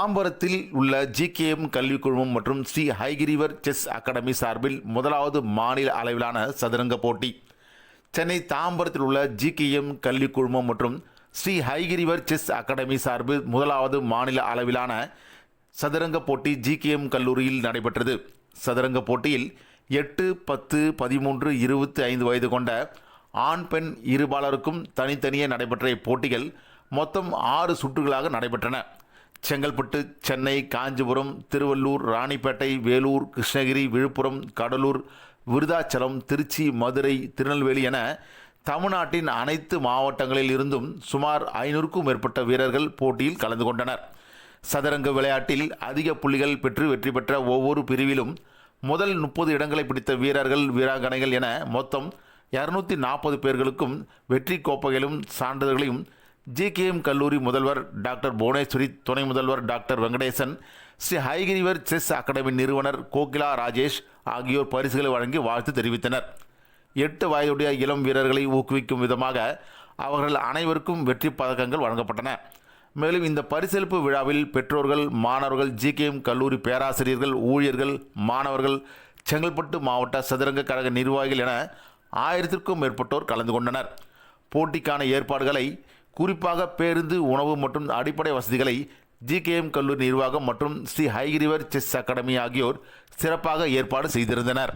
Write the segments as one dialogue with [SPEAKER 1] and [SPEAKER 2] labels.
[SPEAKER 1] தாம்பரத்தில் உள்ள ஜிகேஎம் கல்விக் குழுமம் மற்றும் ஸ்ரீ ஹைகிரிவர் செஸ் அகாடமி சார்பில் முதலாவது மாநில அளவிலான சதுரங்க போட்டி. சென்னை தாம்பரத்தில் உள்ள ஜிகேஎம் கல்விக் குழுமம் மற்றும் ஸ்ரீ ஹைகிரிவர் செஸ் அகாடமி சார்பில் முதலாவது மாநில அளவிலான சதுரங்க போட்டி ஜிகேஎம் கல்லூரியில் நடைபெற்றது. சதுரங்க போட்டியில் எட்டு பத்து பதிமூன்று இருபத்தி ஐந்து வயது கொண்ட ஆண் பெண் இருபாலருக்கும் தனித்தனியே நடைபெற்ற இப்போட்டிகள் மொத்தம் ஆறு சுற்றுகளாக நடைபெற்றன. செங்கல்பட்டு சென்னை காஞ்சிபுரம் திருவள்ளூர் ராணிப்பேட்டை வேலூர் கிருஷ்ணகிரி விழுப்புரம் கடலூர் விருதாச்சலம் திருச்சி மதுரை திருநெல்வேலி என தமிழ்நாட்டின் அனைத்து மாவட்டங்களில் இருந்தும் சுமார் ஐநூறுக்கும் மேற்பட்ட வீரர்கள் போட்டியில் கலந்து கொண்டனர். சதுரங்க விளையாட்டில் அதிக புள்ளிகள் பெற்று வெற்றி பெற்ற ஒவ்வொரு பிரிவிலும் முதல் முப்பது இடங்களை பிடித்த வீரர்கள் வீராங்கனைகள் என மொத்தம் இரநூத்தி நாற்பது பேர்களுக்கும் வெற்றி கோப்பைகளும் சான்றிதழ்களையும் ஜிகேஎம் கல்லூரி முதல்வர் டாக்டர் புவனேஸ்வரி துணை முதல்வர் doctor Venkatesan Sri Hayagrivar chess academy நிறுவனர் கோகிலா ராஜேஷ் ஆகியோர் பரிசுகளை வழங்கி வாழ்த்து தெரிவித்தனர். எட்டு வயதுடைய இளம் வீரர்களை ஊக்குவிக்கும் விதமாக அவர்கள் அனைவருக்கும் வெற்றி பதக்கங்கள் வழங்கப்பட்டன. மேலும் இந்த பரிசளிப்பு விழாவில் பெற்றோர்கள் மாணவர்கள் ஜிகேஎம் கல்லூரி பேராசிரியர்கள் ஊழியர்கள் மாணவர்கள் செங்கல்பட்டு மாவட்ட சதுரங்க கழக நிர்வாகிகள் என ஆயிரத்திற்கும் மேற்பட்டோர் கலந்து கொண்டனர். போட்டிக்கான ஏற்பாடுகளை குறிப்பாக பேருந்து உணவு மற்றும் அடிப்படை வசதிகளை ஜிகேஎம் கல்லூரி நிர்வாகம் மற்றும் ஸ்ரீ ஹைகிரிவர் செஸ் அகாடமி ஆகியோர் சிறப்பாக ஏற்பாடு செய்திருந்தனர்.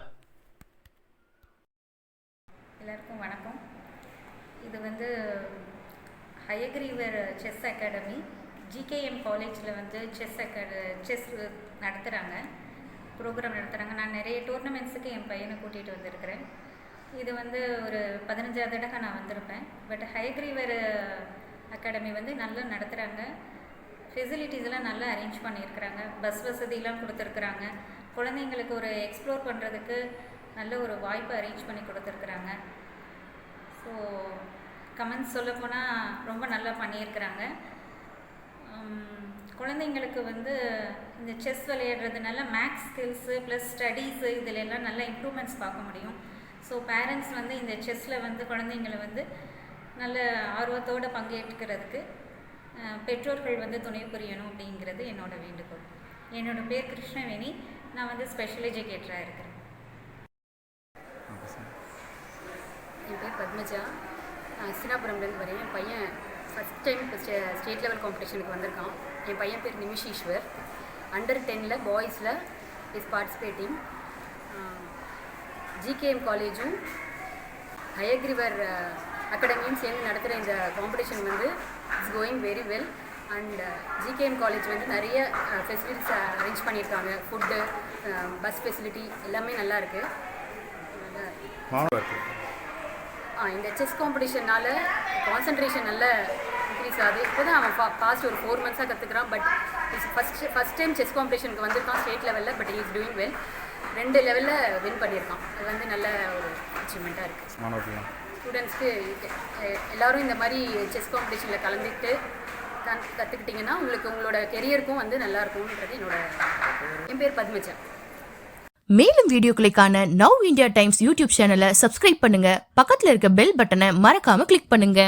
[SPEAKER 2] எல்லாருக்கும் வணக்கம். இது வந்து ஹயக்ரீவர் செஸ் அகாடமி. ஜிகேஎம் காலேஜில் வந்து செஸ் அகாட செஸ் நடத்துகிறாங்க ப்ரோக்ராம் நடத்துகிறாங்க நான் நிறைய டோர்னமெண்ட்ஸுக்கு என் பையனை கூட்டிகிட்டு வந்திருக்கிறேன். இது வந்து ஒரு பதினஞ்சாவது தடவை நான் வந்திருப்பேன். பட் ஹைக்ரீவர் அகாடமி வந்து நல்லா நடத்துகிறாங்க ஃபெசிலிட்டிஸ்லாம் நல்லா அரேஞ்ச் பண்ணியிருக்கிறாங்க. பஸ் வசதியெலாம் கொடுத்துருக்குறாங்க. குழந்தைங்களுக்கு ஒரு எக்ஸ்ப்ளோர் பண்ணுறதுக்கு நல்ல ஒரு வாய்ப்பு அரேஞ்ச் பண்ணி கொடுத்துருக்குறாங்க. ஸோ கமெண்ட்ஸ் சொல்லப்போனால் ரொம்ப நல்லா பண்ணியிருக்கிறாங்க. குழந்தைங்களுக்கு வந்து இந்த செஸ் விளையாடுறதுனால மேக்ஸ் ஸ்கில்ஸு ப்ளஸ் ஸ்டடீஸு இதில் எல்லாம் நல்ல இம்ப்ரூவ்மெண்ட்ஸ் பார்க்க முடியும். ஸோ பேரண்ட்ஸ் வந்து இந்த செஸ்ஸில் வந்து குழந்தைங்களை வந்து நல்ல ஆர்வத்தோடு பங்கேற்கிறதுக்கு பெற்றோர்கள் வந்து துணை புரியணும் அப்படிங்கிறது என்னோட வேண்டுகோள். என்னோட பேர் கிருஷ்ணவேணி. நான் வந்து ஸ்பெஷல் எஜுகேட்டராக இருக்கிறேன்.
[SPEAKER 3] என் பேர் பத்மஜா. நான் அஸ்தினாபுரம்லேருந்து வரேன். என் பையன் ஃபஸ்ட் டைம் ஸ்டேட் லெவல் காம்படிஷனுக்கு வந்திருக்கான். என் பையன் பேர் நிமிஷீஸ்வர். அண்டர் டென்னில் பாய்ஸில் இஸ் பார்ட்டிசிபேட்டிங் ஜிகேஎம் காலேஜும் ஹயக்ரிவர் அகாடமியும் சேர்ந்து நடத்துகிற இந்த காம்படிஷன் வந்து it's going very well and GKM college வந்து நிறைய ஃபெசிலிட்டிஸ் அரேஞ்ச் பண்ணியிருக்காங்க. ஃபுட்டு பஸ் ஃபெசிலிட்டி எல்லாமே நல்லா இருக்குது ஆ இந்த செஸ் காம்படிஷனால் கான்சன்ட்ரேஷன் நல்ல இன்க்ரீஸ் ஆகுது. இப்போ தான் அவன் பா பாஸ்ட் ஒரு ஃபோர் மந்த்ஸாக கற்றுக்குறான் but is first first time chess காம்படிஷனுக்கு வந்திருக்கான் ஸ்டேட் லெவலில் பட் இஸ் டூயிங் வெல் ரெண்டு லெவலில் வின் பண்ணியிருக்கான். அது வந்து நல்ல ஒரு அச்சீவ்மெண்ட்டாக இருக்குது ஸ்டூடெண்ட்ஸ்க்கு எல்லாரும் இந்த மாதிரி செஸ் காம்படிஷனில் கலந்துக்கிட்டு கன் கற்றுக்கிட்டிங்கன்னா உங்களுக்கு உங்களோட கெரியருக்கும் வந்து நல்லா இருக்கும்ன்றது என்னோட என் பேர் பத்மஜா
[SPEAKER 4] மேலும் வீடியோக்களை காண நவ் இந்தியா டைம்ஸ் யூடியூப் சேனலை சப்ஸ்கிரைப் பண்ணுங்க. பக்கத்துல இருக்க பெல் பட்டனை மறக்காம கிளிக் பண்ணுங்க.